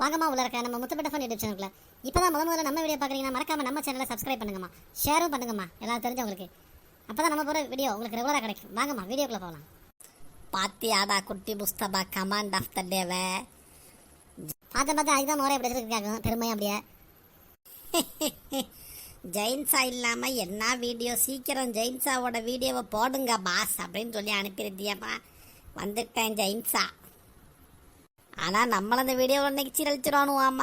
வாங்கம்மா உள்ள இருக்க நம்ம முத்துப்பட்ட ஃபோன் யூடியூப் சேனலுக்குள்ள இப்போ தான் முதல் முதல்ல நம்ம வீடியோ பார்க்குறீங்கன்னா மறக்காம நம்ம சேனலை சப்ஸ்கிரைப் பண்ணுங்கம்மா. ஷேரும் பண்ணுங்கம்மா. எல்லாம் தெரிஞ்சவங்களுக்கு. அப்போ தான் நம்ம போகிற வீடியோ உங்களுக்கு ரெகுலராக கிடைக்கும். வாங்கம்மா வீடியோக்குள்ளே போகலாம். பாத்தியாடா குட்டி புஸ்தபா கமாண்ட் ஆஃப் த டேவை பார்த்த பார்த்தா அதுதான் முறை எப்படி இருக்காங்க. பெருமை அப்படியே. ஜெயின்ஸா இல்லாமல் என்ன வீடியோ சீக்கிரம் ஜெயின்ஸாவோட வீடியோவை போடுங்க பாஸ் அப்படின்னு சொல்லி அனுப்பியிருந்தியப்பா வந்துட்டேன் ஜெயின்ஸா. ஆனா நம்மள அந்த வீடியோவில் இன்னைக்கு சீரழிச்சிடணும்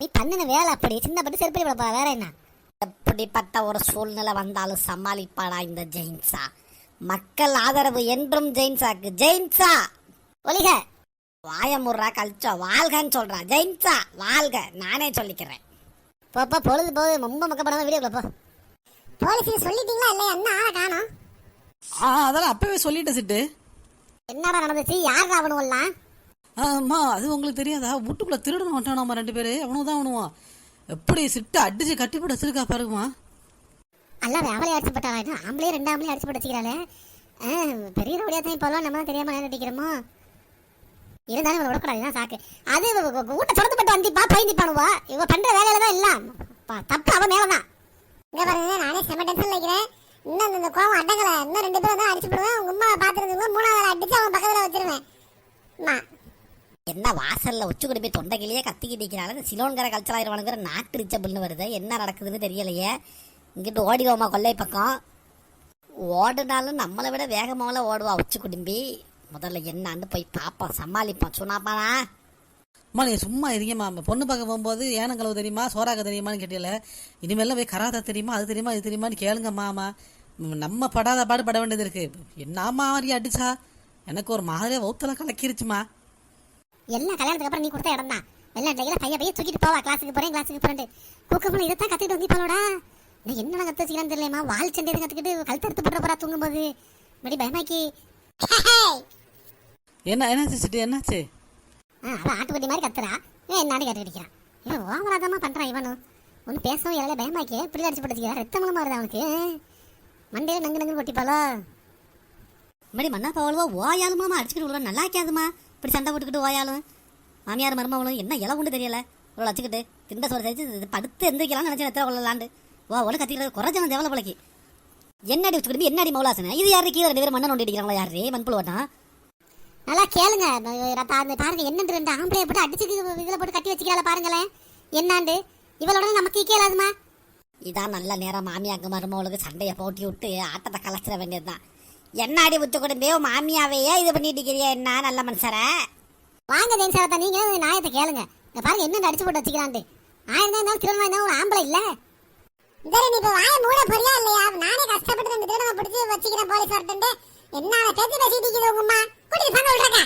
நீ பண்ணின வேலை அப்படி. சின்ன பட்டு செருப்படி விடப்பா வேற என்ன? எப்படிப்பட்ட ஒரு சூழ்நிலை வந்தாலும் சமாளிப்பாடா இந்த ஜெயின்ஸா? மக்கள் ஆதரவு என்றும் ஜெயின்ஸாக்கு. ஜெயின்ஸா! ஒலிக வாயமுறா கழிச்சோ. வாழ்கன்னு சொல்றா. ஜெயின்ஸா! வாழ்க! நானே சொல்லிக்கிறேன். போப்பா பொழுது போது ரொம்ப மக்கப்படாம வீடியோக்குள்ள போ. போலீஸ் சொல்லிட்டீங்களா இல்லையா? என்ன ஆளை காணோம்? அதெல்லாம் அப்பவே சொல்லிட்டேன் சிட்டு. என்னடா நடந்துச்சு? யார் ராவணும்லாம் ஆமா அது உங்களுக்கு தெரியாதா? வீட்டுக்குள்ள திருடணும் வந்துட்டானாமா ரெண்டு பேரு? அவனும் தான் அவனுவான். எப்படி சிட்டு அடிச்சு கட்டி போட்டு வச்சிருக்கா பாருங்கம்மா. அல்லாத அவளே அடிச்சு போட்டாளா? ஆம்பளே ரெண்டு ஆம்பளே அடிச்சு போட்டு வச்சுக்கிறாளே? ஆ, பெரிய ரவுடியா தான் இப்போலாம். நம்ம தான் தெரியாம நேரம் அடிக்கிறோமோ இருந்தாலும் இவளை விடக்கூடாது. தான் சாக்கு. அது ஊட்ட தொடர்ந்துப்பட்டு வந்திப்பா பயந்திப்பானுவா இவ பண்ற வேலையில தான் பா- தப்பு அவ மேலதான். இங்க பாருங்க நானே செம டென்ஷன்ல இருக்கிறேன் இன்னும் இந்த கோவம் அடங்கல. இன்னும் ரெண்டு பேரும் தான் அடிச்சு போடுவேன். உங்க அம்மா பாத்துருந்தீங்க மூணாவது அடிச்சு அவன் பக்கத்துல வச்சிருவேன். அம்மா என்ன வாசல்ல உச்சி குடிப்பி தொண்டைக்கிலேயே கத்திக்கிட்டு இருக்கிறாங்க சிலோன்கிற சிலோன்கர கல்ச்சராயிருவானுங்கிற நாட்டு ரிச்சபிள்னு வருது. என்ன நடக்குதுன்னு தெரியலையே. இங்கிட்டு ஓடிடுவோமா கொல்லை பக்கம்? ஓடுனாலும் நம்மளை விட வேகமாவில் ஓடுவா உச்சி குடும்பி. முதல்ல என்னான்னு போய் பார்ப்போம் சமாளிப்போம். சொன்னாப்பானா அம்மா நீ சும்மா இருக்கீங்கம்மா நம்ம பொண்ணு பார்க்க போகும்போது ஏனங்களவு தெரியுமா சோறாக்க தெரியுமான்னு கேட்டியல இனிமேல்லாம் போய் கராத்தா தெரியுமா அது தெரியுமா இது தெரியுமான்னு கேளுங்கம்மாமா நம்ம படாத பாடு பட வேண்டியது இருக்கு. என்னம்மா மாதிரி அடிச்சா? எனக்கு ஒரு மாதிரியா வௌத்தலாம் கலக்கிருச்சுமா. எல்லாம் கல்யாணத்துக்கு அப்புறம் நீ கொடுத்த இடம் தான். வெளிநாட்டுல பையன் பையன் தூக்கிட்டு போவா கிளாஸுக்கு போறேன் கிளாஸுக்கு போறேன் கூக்கப்போல இதைத்தான் கத்துக்கிட்டு வந்திப்பாளோடா நீ என்ன கத்து வச்சுக்கிறான்னு தெரியலமா வால் சண்டை கத்துக்கிட்டு கழுத்து எடுத்து போட்டு போறா தூங்கும் போது மடி பயமாக்கி என்ன என்னாச்சு சிட்டு என்னாச்சு? ஆ, அவன் ஆட்டுக்குட்டி மாதிரி கத்துறா. இவன் என்னாடி கட்டு கடிக்கிறான் இவன் ஓவராதமா பண்றான் இவனும் ஒன்றும் பேசவும் இலையில பயமாக்கி இப்படி அடிச்சு படுத்துக்கிறா ரத்த மூலமா வருது அவனுக்கு? மண்டையில நங்கு நங்கு ஒட்டிப்பாளோ மடி மண்ணா பாவளவோ ஓயாலுமாமா அடிச்சுக்கிட்டு நல்லா இருக்காதுமா இப்படி சண்டை போட்டுக்கிட்டு ஓயாலும்? மாமியார் மருமவளும் என்ன இலை உண்டு தெரியல? இவ்வளோ வச்சுக்கிட்டு திண்ட சோறு தெரிச்சு படுத்து எந்திரிக்கலாம்னு நினைச்சேன் எத்தனை கொள்ளலாண்டு வா ஒன்று கத்திக்கிறது குறைஞ்சவன் தேவலை பிள்ளைக்கு என்னடி வச்சுக்கிட்டு என்னடி மௌலாசன? இது யாரு கீழே ரெண்டு பேரும் மண்ணை நோண்டி அடிக்கிறாங்களா யாரு? ஓட்டான் நல்லா கேளுங்க. பாருங்க என்னண்டு ரெண்டு ஆம்பளைய போட்டு அடிச்சு இதுல போட்டு கட்டி வச்சுக்கிறாள பாருங்களேன். என்னாண்டு? இவளோட நமக்கு கேளாதுமா இதான் நல்ல நேரம். மாமியாங்க மருமவளுக்கு சண்டையை போட்டி விட்டு ஆட்டத்தை கலைச்சிட வேண்டியதுதான். என்ன அடி விட்டு கொடுந்தே மாமியாவையே இது பண்ணிட்டு இருக்கிறியா என்ன நல்ல மனுஷர? வாங்க தேன்சாரத்தா நீங்க இந்த நியாயத்தை கேளுங்க. இந்த பாருங்க என்ன அடிச்சு போட்டு வச்சுக்கிறான்ட்டு. ஆயிரம் தான் இருந்தாலும் திருவண்ணா இருந்தாலும் ஒரு ஆம்பளை இல்ல? இந்த நீ இப்ப வாய மூட போறியா இல்லையா? நானே கஷ்டப்பட்டு ரெண்டு திருடனை பிடிச்சி வச்சுக்கிறேன் போலீஸ் வரட்டு என்ன பேச்சு பேசிட்டு இருக்குது உங்க அம்மா. கூட்டிட்டு போங்க விடுறக்கா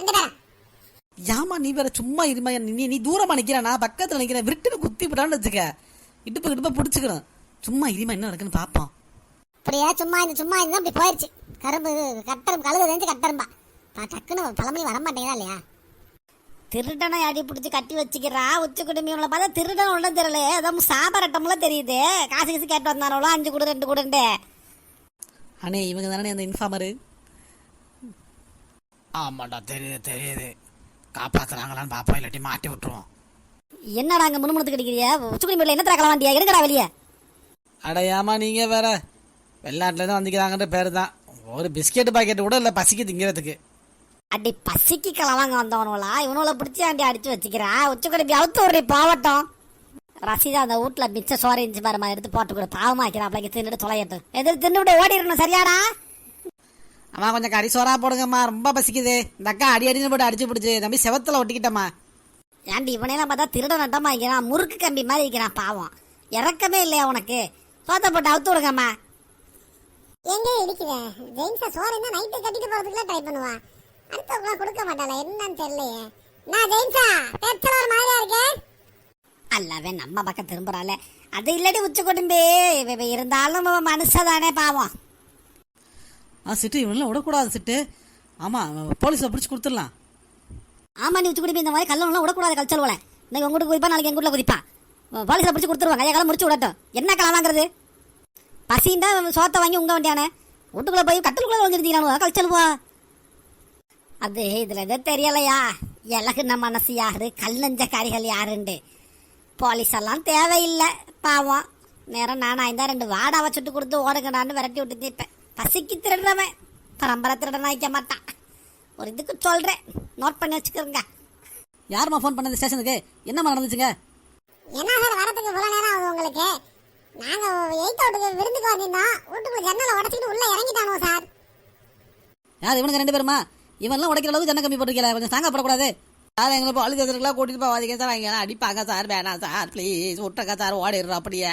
ரெண்டு பேரும் ஏமா நீ வேற சும்மா இருமா நீ நீ தூரமா நிக்கிற நான் பக்கத்துல நிக்கிறேன் விட்டுன்னு குத்தி விடான்னு வச்சுக்க. இடுப்பு இடுப்ப பிடிச்சிக்கிறேன் சும்மா இருமா என்ன நடக்குன்னு பாப்போம். அப்படியே சும்மா இந்த சும்மா இருந்தா அப்படி போயிருச்சு. கரும்பு கட்டரும் கழுகு தெரிஞ்சு கட்டரும்பா. டக்குன்னு பழமொழி வர மாட்டேங்கிறா இல்லையா? திருடனை அடி பிடிச்சி கட்டி வச்சுக்கிறா உச்சி குடும்பியவங்கள பார்த்தா திருடன் உள்ள தெரியல. ஏதோ சாபரட்டம்ல தெரியுது. காசு காசு கேட்டு வந்தானோளோ அஞ்சு கொடு ரெண்டு கொடுண்டு அண்ணே இவங்க தானே அந்த இன்ஃபார்மரு ஆமாண்டா தெரியுது தெரியுது. காப்பாத்துறாங்களான்னு பாப்பா இல்லாட்டி மாட்டி விட்டுருவோம். என்னடா அங்க முணுமுணுத்து கிடைக்கிறியா உச்சி குடும்பியில் என்ன தரக்கலாம் வண்டியா எடுக்கடா வெளியே. அட ஏமா நீங்க வேற. வெளிநாட்டுல இருந்து வந்துக்கிறாங்கன்ற பேரு தான் ஒரு பிஸ்கெட் பாக்கெட் கூட இல்லை பசிக்கு திங்கிறதுக்கு. அடி பசிக்கு கிளவாங்க வந்தவனுங்களா? இவனுல பிடிச்சி ஆண்டி அடிச்சு வச்சுக்கிறா? உச்சி குடும்பி அவுத்து ஒரு போவட்டும் ரசீதா அந்த வீட்டுல மிச்ச சோறு இருந்துச்சு பாருமா எடுத்து போட்டு கூட. பாவமா வைக்கிறான் அப்படிங்க தின்னுட்டு தொலையட்டும் எதிர்த்து தின்னுட்டு ஓடிடணும் சரியாடா? அம்மா கொஞ்சம் கறி சோறா போடுங்கம்மா ரொம்ப பசிக்குது. இந்த அக்கா அடி அடின்னு போட்டு அடிச்சு பிடிச்சி நம்பி செவத்துல ஒட்டிக்கிட்டம்மா. ஏன்டி இவனையெல்லாம் பார்த்தா திருட நட்டமா வைக்கிறான் முறுக்கு கம்பி மாதிரி வைக்கிறான் பாவம். இறக்கமே இல்லையா உனக்கு? சோத்த போட்டு அவுத்து விடுங்கம்மா. எங்க இடிக்குத? ஜெயின்ஸா சோறு இருந்தா நைட்டு கட்டிட்டு போறதுக்குலாம் ட்ரை பண்ணுவா. அடுத்தவங்க கொடுக்க மாட்டாளா? என்னன்னு தெரியலையே. நான் ஜெயின்ஸா பேச்சல ஒரு மாதிரியா இருக்கே? அல்லவே நம்ம பக்கம் திரும்புறாளே. அது இல்லடி உச்சி குடும்பி இருந்தாலும் மனுஷதானே பாவம். ஆ சிட்டு இவனெல்லாம் விடக்கூடாது சிட்டு. ஆமா போலீஸில் பிடிச்சி கொடுத்துடலாம். ஆமா நீ உச்சி குடும்பி இந்த மாதிரி கல்லெல்லாம் விடக்கூடாது கல்ச்சல் இன்னைக்கு உங்க வீட்டுக்கு குதிப்பா நாளைக்கு எங்க வீட்டுல குதிப்பா. போலீஸில் பிடிச்சி கொடுத்துருவாங்க. கையை காலம் முடிச்சு விடட்டும். என்ன களம் பசிண்டா சோத்தை வாங்கி உங்க வண்டியானே? வீட்டுக்குள்ள போய் கட்டலுக்குள்ள வந்துருந்தீங்க கல்ச்சல் போ அது இதுல எதோ தெரியலையா? இலகுன மனசு யாரு? கல்லஞ்சக்காரிகள் யாருண்டு? போலீஸ் எல்லாம் தேவையில்லை பாவம். நேரம் நானா இருந்தா ரெண்டு வாடா வச்சுட்டு கொடுத்து ஓடுங்கடான்னு விரட்டி விட்டு நிற்பேன் பசிக்கு திருடுறவன். பரம்பரை திருடன் வைக்க மாட்டான். ஒரு இதுக்கு சொல்றேன். நோட் பண்ணி வச்சுக்கிறோங்க யாரும்மா ஃபோன் பண்ணது ஸ்டேஷனுக்கு? என்னம்மா நடந்துச்சுங்க? என்ன சார் வரதுக்கு இவ்வளவு நேரம் ஆகுது உங்களுக்கு? நாங்க எயிட் அவுட்டுக்கு விருந்துக்கு வந்திருந்தோம் வீட்டுக்குள்ள ஜன்னலை உடச்சிட்டு உள்ள இறங்கிட்டானோ சார் யார் இவனுக்கு ரெண்டு பேருமா? இவன்லாம் உடைக்கிற அளவுக்கு ஜன கம்மி போட்டிருக்கல கொஞ்சம் தாங்க போடக்கூடாது. சார் எங்களை இப்போ அழுகிறதுக்குலாம் கூட்டிட்டு போவாதீங்க சார் அவங்க அடிப்பாங்க சார் வேணாம் சார் ப்ளீஸ் விட்டுருங்க சார் ஓடிடுறோம் அப்படியே.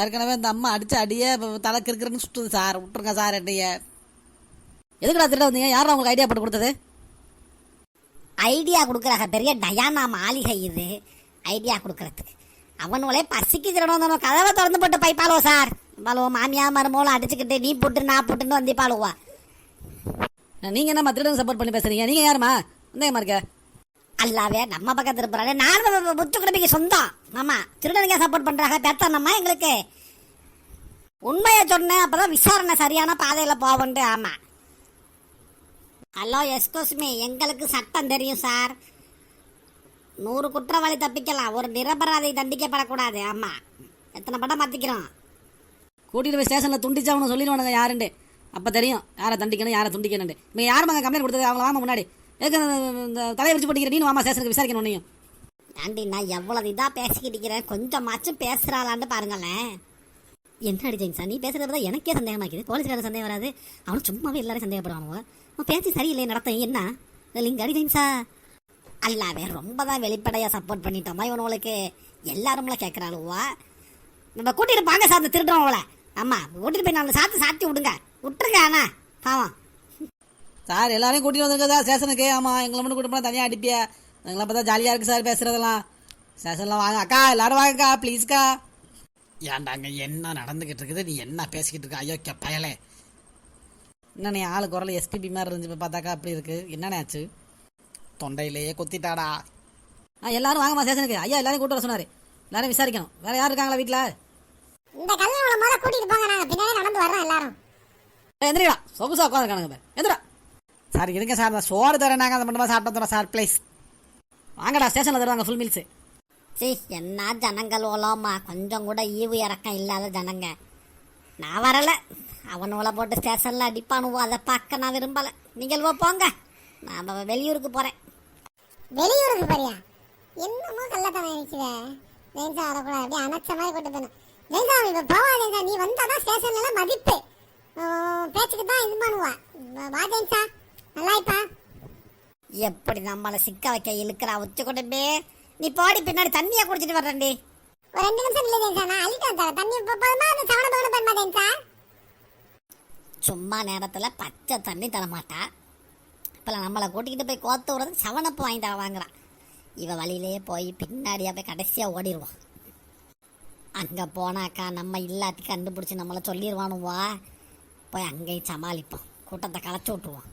ஏற்கனவே இந்த அம்மா அடிச்சு அடியே இப்ப தலை கிறுக்குறன்னு சுட்டுது சார் விட்டுருங்க சார் என்னைய. எதுக்குடா திருட வந்தீங்க? யாரும் உங்களுக்கு ஐடியா போட்டு கொடுத்தது? ஐடியா கொடுக்குறாங்க. பெரிய டயானா மாளிகை இது. ஐடியா கொடுக்கறதுக்கு. அவனுங்களே பசிக்கு திருடம் வந்தவன் கதவை திறந்து போட்டு பைப்பாளுவோ சார். பாலுவோ மாமியா மருமகளும் அடிச்சுக்கிட்டு நீ போட்டு நான் போட்டுன்னு வந்து பாலுவா நீங்க என்னம்மா திருடன் சப்போர்ட் பண்ணி பேசுறீங்க? நீங்க யாருமா வந்தேம்மா இருக்க? அல்லாவே நம்ம பக்கம் திருப்புறாரு நான் புத்து குடும்பிக்கு சொந்தம். ஆமா திருடனுங்க சப்போர்ட் பண்றாங்க. பெத்தனம்மா எங்களுக்கு? உண்மையை சொன்னேன் அப்பதான் விசாரணை சரியான பாதையில போவண்டு ஆமா. ஹலோ எஸ்கோஸ் மீ எங்களுக்கு சட்டம் தெரியும் சார். நூறு குற்றவாளி தப்பிக்கலாம். ஒரு நிரபராதி தண்டிக்கப்படக்கூடாது. ஆமா. எத்தனை படம் மாத்திக்கிறோம் கூட்டிட்டு போய் ஸ்டேஷன்ல துண்டிச்சவனு சொல்லிடுவானுங்க யாருண்டு அப்ப தெரியும். யாரை தண்டிக்கணும் யாரை துண்டிக்கணும் இப்போ யாருமாங்க கம்ப்ளைண்ட் கொடுத்தது? அவங்கள வாமா முன்னாடி. எதுக்கு இந்த- தலையை வச்சு போட்டிக்கிற? நீ வாமா ஸ்டேஷனுக்கு விசாரிக்கணும் நீயும் ஆண்டி நான் எவ்வளவு இதா பேசிக்கிட்டு இருக்கிறேன்? கொஞ்சமாச்சும் பேசுறாளான்னு பாருங்களேன். என்ன அடிச்சீங்க சார் நீ பேசுறத பார்த்தா எனக்கே சந்தேகமாக்குது போலீஸ்காரன் சந்தேகம் வராது. அவனும் சும்மாவே எல்லாரும் சந்தேகப்படுவானுவோ அவன் பேச்சு சரியில்லை நடத்தம் என்ன? லிங்க அடிச்சீங்க சார். அல்லாவே ரொம்ப தான் வெளிப்படையா சப்போர்ட் பண்ணிட்டோமா இவனுங்களுக்கு? எல்லாரும்ல கேட்கறாளுவா நம்ம கூட்டிட்டு பாங்க சார் அந்த திருடுறவங்கள ஆமா கூட்டிட்டு போய் நாலு சாத்து சாத்தி விடுங்க. விட்டுருங்க ஆனா பாவம். சார் எல்லாரையும் கூட்டிட்டு வந்திருக்கதா ஸ்டேஷனுக்கு ஆமா எங்களை மட்டும் கூட்டு போனா தனியா அடிப்பியா? எங்களை பார்த்தா ஜாலியா இருக்கு சார் பேசுறதெல்லாம். ஸ்டேஷன்ல வாங்க அக்கா எல்லாரும் வாங்கக்கா ப்ளீஸ்க்கா ஏன்டாங்க என்ன நடந்துகிட்டு இருக்குது? நீ என்ன பேசிக்கிட்டு இருக்க? அயோக்கிய பயலே. என்ன நீ ஆளு குரல் எஸ்பிபி மாதிரி இருந்துச்சு இப்ப பார்த்தாக்கா அப்படி இருக்கு. என்னண்ணே ஆச்சு? தொண்டையிலேயே குத்திட்டாடா. ஆ எல்லாரும் வாங்கம்மா ஸ்டேஷனுக்கு ஐயா எல்லாரையும் கூட்டு வர சொன்னாரு. எல்லாரும் விசாரிக்கணும். வேற யார் இருக்காங்களா வீட்டில் இந்த கல்லூரில முத கூட்டிட்டு போங்க நாங்க. பின்னாடி நடந்து வர்றோம் எல்லாரும். எந்திரிடா. சொகுசா உட்காந்துருக்கானுங்க எந்திரா. சார் இருங்க சார். நான் சோறு தரேன் நாங்கள் அதை மட்டுமா சாப்பிட்டு தரோம் சார் ப்ளீஸ் வாங்கடா ஸ்டேஷனில் தருவாங்க ஃபுல் மீல்ஸ் சீ என்ன ஜனங்கள் ஓலோமா? கொஞ்சம் கூட ஈவு இறக்கம் இல்லாத ஜனங்க. நான் வரல. அவனுவளை போட்டு ஸ்டேஷன்ல அடிப்பானுவோ அதை பார்க்க நான் விரும்பல. நீங்கள் போங்க. நான் வெளியூருக்கு போறேன். வெளியூருக்கு போறியா? என்னமோ கள்ளத்தனம் நினைக்கிற ஜெயின்சா வரக்கூடாது. அப்படியே அணைச்ச மாதிரி கொண்டு போனேன் ஜெயின்சா இப்போ போவா ஜெயின்சா நீ வந்தாதான் ஸ்டேஷன்ல மதிப்பு. பேச்சுக்கு தான் இது பண்ணுவா. வா- ஜெயின்சா நல்லா இப்பா எப்படி நம்மளை சிக்க வைக்க இழுக்கிறா உச்சி கொண்டு நீ போடி பின்னாடி தண்ணியை குடிச்சிட்டு வர்றேன்டி. ஒரு ரெண்டு நிமிஷம் இல்லை ஜெயின்சா நான் அள்ளிட்டு வந்தேன் தண்ணி போ- போதுமா? அந்த சவண பகன பெருமா ஜெயின்சா சும்மா நேரத்தில் பச்சை தண்ணி தரமாட்டா. இப்பெல்லாம் நம்மளை கூட்டிக்கிட்டு போய் கோத்து விடுறது செவனப்பு வாங்கி தர வாங்குறான். இவன் வழியிலேயே போய் பின்னாடியாக போய் கடைசியாக ஓடிடுவான். அங்கே போனாக்கா நம்ம இல்லாட்டி கண்டுபிடிச்சி நம்மளை சொல்லிடுவானுவா. போய் அங்கேயும் சமாளிப்போம் கூட்டத்தை களைச்சி விட்ருவோம்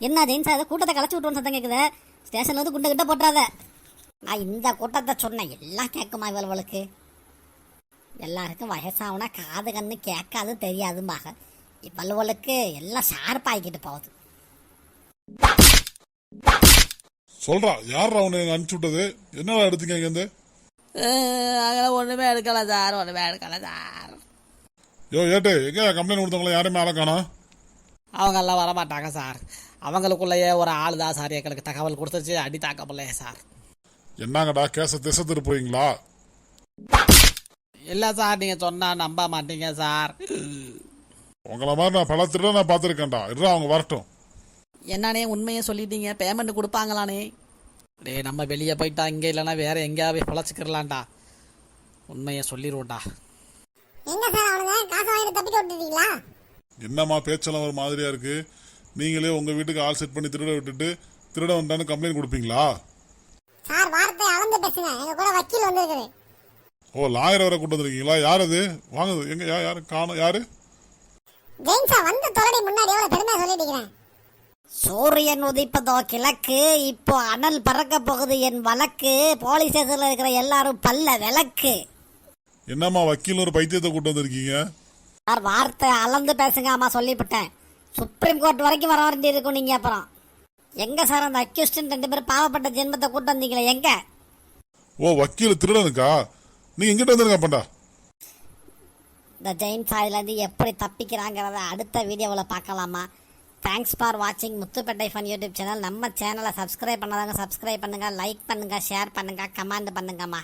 என்ன ஜெயின் சார் கூட்டத்தை களைச்சி விட்ருவோம்னு சத்தம் கேட்குது ஸ்டேஷன்ல வந்து குண்டை கிட்ட போட்டுறாத. நான் இந்த கூட்டத்தை சொன்னேன். எல்லாம் கேட்குமா இவளுக்கு? எல்லாருக்கும் வயசாகுனா காது கண்ணு கேட்காது தெரியாதும்பாக இவளுவளுக்கு எல்லாம் ஷார்ப்பாகிக்கிட்டு போகுது. சொல்றா யார் அவனை அனுப்பிச்சு விட்டது? என்னடா எடுத்தீங்க இங்கேருந்து? அதெல்லாம் ஒன்றுமே எடுக்கல சார் ஒன்றுமே எடுக்கல சார். யோ ஏட்டு எங்க கம்ப்ளைண்ட் கொடுத்தவங்கள யாருமே ஆள காணோம் அவங்கெல்லாம் வரமாட்டாங்க சார். அவங்களுக்குள்ளேயே ஒரு ஆள் தான் சார் எங்களுக்கு தகவல் கொடுத்துச்சு அடி தாக்க முடியல சார். என்னங்கடா கேச திசை திருப்புறீங்களா? இல்லை சார் நீங்கள் சொன்னால் நம்ப மாட்டீங்க சார். உங்களை மாதிரி நான் பல திருட நான் பார்த்துருக்கேன்டா. இருடா அவங்க வரட்டும். என்னண்ணே உண்மையை சொல்லிட்டீங்க? பேமெண்ட் கொடுப்பாங்களானே? டேய் நம்ம வெளியே போயிட்டா இங்கே இல்லைன்னா வேற எங்கேயாவது பொழைச்சிக்கிறலாம்டா. உண்மையை சொல்லிடுவோம்டா சார் என்னம்மா பேச்செல்லாம் ஒரு மாதிரியா இருக்கு. நீங்களே உங்க வீட்டுக்கு ஆள் செட் பண்ணி திருட விட்டுட்டு திருட வந்தான்னு கம்ப்ளைண்ட் கொடுப்பீங்களா? சார் வார்த்தை அளந்து பேசுங்க. எங்க கூட வக்கீல் வந்திருக்குது. ஓ லாயர் வர கூட்டு வந்திருக்கீங்களா? யார் அது? வாங்க எங்க யா- யாரு? காணும் யாரு? ஜெயின்சா வந்த தொலைடி முன்னாடி எவ்வளவு பெருமையா சொல்லிட்டு இருக்கிறேன். சூரியன் உதிப்பதோ கிழக்கு இப்போ அனல் பறக்க போகுது என் வழக்கு. போலீஸ் ஸ்டேஷன்ல இருக்கிற எல்லாரும் பல்ல விளக்கு. என்னம்மா வக்கீல் ஒரு பைத்தியத்தை கூட்டு வந்திருக்கீங்க? சார் வார்த்தை அளந்து பேசுங்க அம்மா சொல்லிவிட்டேன். சுப்ரீம் கோர்ட் வரைக்கும் வர வேண்டி இருக்கும் நீங்க அப்புறம். எங்க சார் அந்த அக்யூஸ்டன் ரெண்டு பேரும் பாவப்பட்ட ஜென்மத்தை கூட்டு வந்தீங்களே எங்க? ஓ வக்கீல் திருடனுக்கா? நீ எங்கிட்ட வந்துருங்க அப்பண்டா? இந்த ஜெயின் சாயிலேருந்து எப்படி தப்பிக்கிறாங்கிறத அடுத்த வீடியோவில் பார்க்கலாமா? தேங்க்ஸ் ஃபார் வாட்சிங் முத்துப்பேட்டை ஃபன் யூடியூப் சேனல் நம்ம சேனலை சப்ஸ்கிரைப் பண்ணாதவங்க சப்ஸ்கிரைப் பண்ணுங்கள் லைக் பண்ணுங்கள் ஷேர் பண்ணுங்கள் கமெண்ட் பண்ணுங்கம்மா.